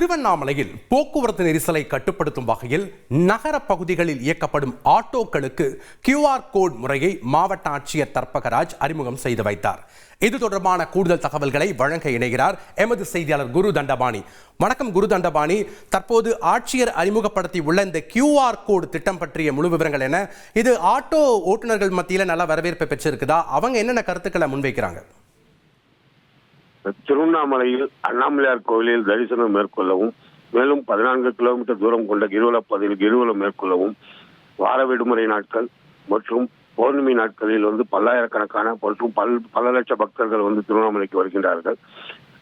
திருவண்ணாமலையில் போக்குவரத்து நெரிசலை கட்டுப்படுத்தும் வகையில் நகர பகுதிகளில் இயக்கப்படும் ஆட்டோக்களுக்கு கியூஆர் கோட் முறையை மாவட்ட ஆட்சியர் தர்பகராஜ் அறிமுகம் செய்து வைத்தார். இது தொடர்பான கூடுதல் தகவல்களை வழங்க இணைகிறார் எமது செய்தியாளர் குரு தண்டபாணி. வணக்கம் குரு தண்டபாணி. தற்போது ஆட்சியர் அறிமுகப்படுத்தி உள்ள இந்த கியூஆர் கோடு திட்டம் பற்றிய முழு விவரங்கள் என்ன? இது ஆட்டோ ஓட்டுநர்கள் மத்தியில் நல்ல வரவேற்பை பெற்றிருக்குதா? அவங்க என்னென்ன கருத்துக்களை முன்வைக்கிறாங்க? திருவண்ணாமலையில் அண்ணாமலையார் கோவிலில் தரிசனம் மேற்கொள்ளவும் மேலும் பதினான்கு கிலோமீட்டர் தூரம் கொண்ட கிரிவலப்பாதையில் கிருவலம் மேற்கொள்ளவும் வார விடுமுறை நாட்கள் மற்றும் பௌர்ணமி நாட்களில் வந்து பல்லாயிரக்கணக்கான மற்றும் பல் பல லட்ச பக்தர்கள் வந்து திருவண்ணாமலைக்கு வருகின்றார்கள்.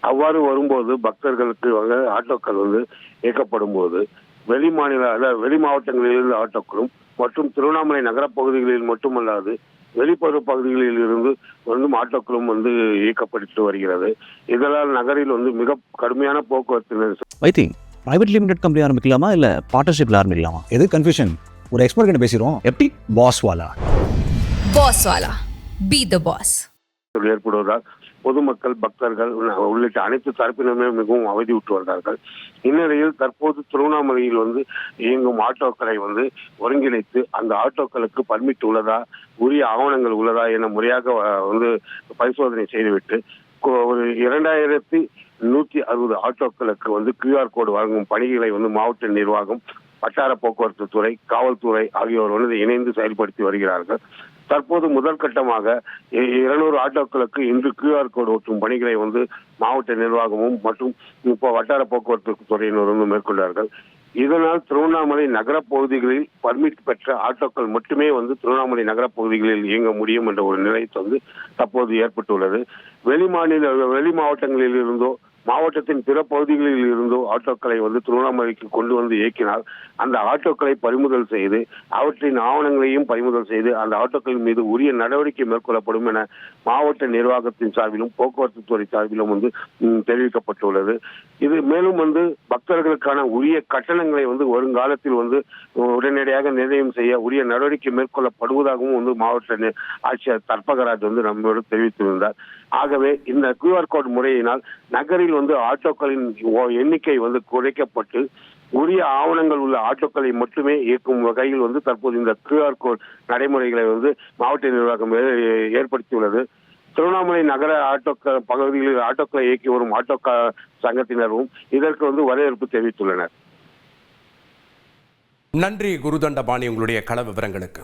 அவ்வாறு வரும்போது பக்தர்களுக்கு வந்து ஆட்டோக்கள் வந்து இயக்கப்படும் போது வெளி மாநில அதாவது வெளி மாவட்டங்களிலிருந்து ஆட்டோக்களும் மற்றும் திருவண்ணாமலை நகரப்பகுதிகளில் மட்டுமல்லாது வெளிப்புற பகுதிகளில் இருந்து வந்து ஆட்டோக்களும் வந்து இயக்கப்பட்டு வருகிறது. இதனால் நகரில் வந்து மிக கடுமையான போக்குவரத்து நெரிசல். வைத்தி பிரைவேட் லிமிடெட் கம்பெனி ஆரம்பிக்கலாமா இல்லை பார்ட்னர்ஷிப்பில் ஆரம்பிக்கலாமா? எது கன்ஃபியூஷன் ஒரு எக்ஸ்பர்ட் கிட்ட பேசிடுவோம். எப்படி? பாஸ் வாலா? Boss Wala. Be the boss. ஏற்படுவதால் பொதுமக்கள் பக்தர்கள் உள்ளிட்ட அனைத்து தரப்பினருமே மிகவும் அவதியுற்று வந்தார்கள் இந்நிலையில் தற்போது திருவண்ணாமலையில் வந்து இயங்கும் ஆட்டோக்களை வந்து ஒருங்கிணைத்து அந்த ஆட்டோக்களுக்கு பர்மிட் உள்ளதா உரிய ஆவணங்கள் உள்ளதா என முறையாக வந்து பரிசோதனை செய்துவிட்டு ஒரு இரண்டாயிரத்தி நூத்தி அறுபது ஆட்டோக்களுக்கு வந்து கியூஆர் கோடு வழங்கும் பணிகளை வந்து மாவட்ட நிர்வாகம் வட்டார போக்குவரத்து துறை காவல்துறை ஆகியோர் இணைந்து செயல்படுத்தி வருகிறார்கள். தற்போது முதல் கட்டமாக இருநூறு ஆட்டோக்களுக்கு இன்று கியூஆர் கோடு ஒட்டும் பணிகளை வந்து மாவட்ட நிர்வாகமும் மற்றும் இப்போ வட்டார போக்குவரத்து துறையினர் வந்து மேற்கொண்டார்கள். இதனால் திருவண்ணாமலை நகரப் பகுதிகளில் பர்மிட் பெற்ற ஆட்டோக்கள் மட்டுமே வந்து திருவண்ணாமலை நகரப் பகுதிகளில் இயங்க முடியும் என்ற ஒரு நிலை வந்து தற்போது ஏற்பட்டுள்ளது. வெளி மாநில வெளி மாவட்டங்களில் இருந்தோ மாவட்டத்தின் பிற பகுதிகளில் இருந்தோ ஆட்டோக்களை வந்து திருவண்ணாமலைக்கு கொண்டு வந்து இயக்கினால் அந்த ஆட்டோக்களை பறிமுதல் செய்து அவற்றின் ஆவணங்களையும் பறிமுதல் செய்து அந்த ஆட்டோக்களின் மீது உரிய நடவடிக்கை மேற்கொள்ளப்படும் என மாவட்ட நிர்வாகத்தின் சார்பிலும் போக்குவரத்து துறை சார்பிலும் வந்து தெரிவிக்கப்பட்டுள்ளது. இது மேலும் வந்து பக்தர்களுக்கான உரிய கட்டணங்களை வந்து வருங்காலத்தில் வந்து உடனடியாக நிர்ணயம் செய்ய உரிய நடவடிக்கை மேற்கொள்ளப்படுவதாகவும் வந்து மாவட்ட ஆட்சியர் தர்பகராஜ் வந்து நம்மளோடு தெரிவித்திருந்தார். ஆகவே இந்த கியூஆர் கோட் முறையினால் நகரில் வந்து ஆட்டோக்களின் எண்ணிக்கை வந்து குறைக்கப்பட்டு உரிய ஆவணங்கள் உள்ள ஆட்டோக்களை மட்டுமே இயக்கும் வகையில் வந்து தற்போது இந்த கியூஆர் கோட் நடைமுறைகளை வந்து மாவட்ட நிர்வாகம் ஏற்படுத்தியுள்ளது. திருவண்ணாமலை நகர ஆட்டோக்கள் பகுதிகளில் ஆட்டோக்களை இயக்கி வரும் ஆட்டோ சங்கத்தினரும் இதற்கு வந்து வரவேற்பு தெரிவித்துள்ளனர். நன்றி குரு தண்டபாணி உங்களுடைய கள விவரங்களுக்கு.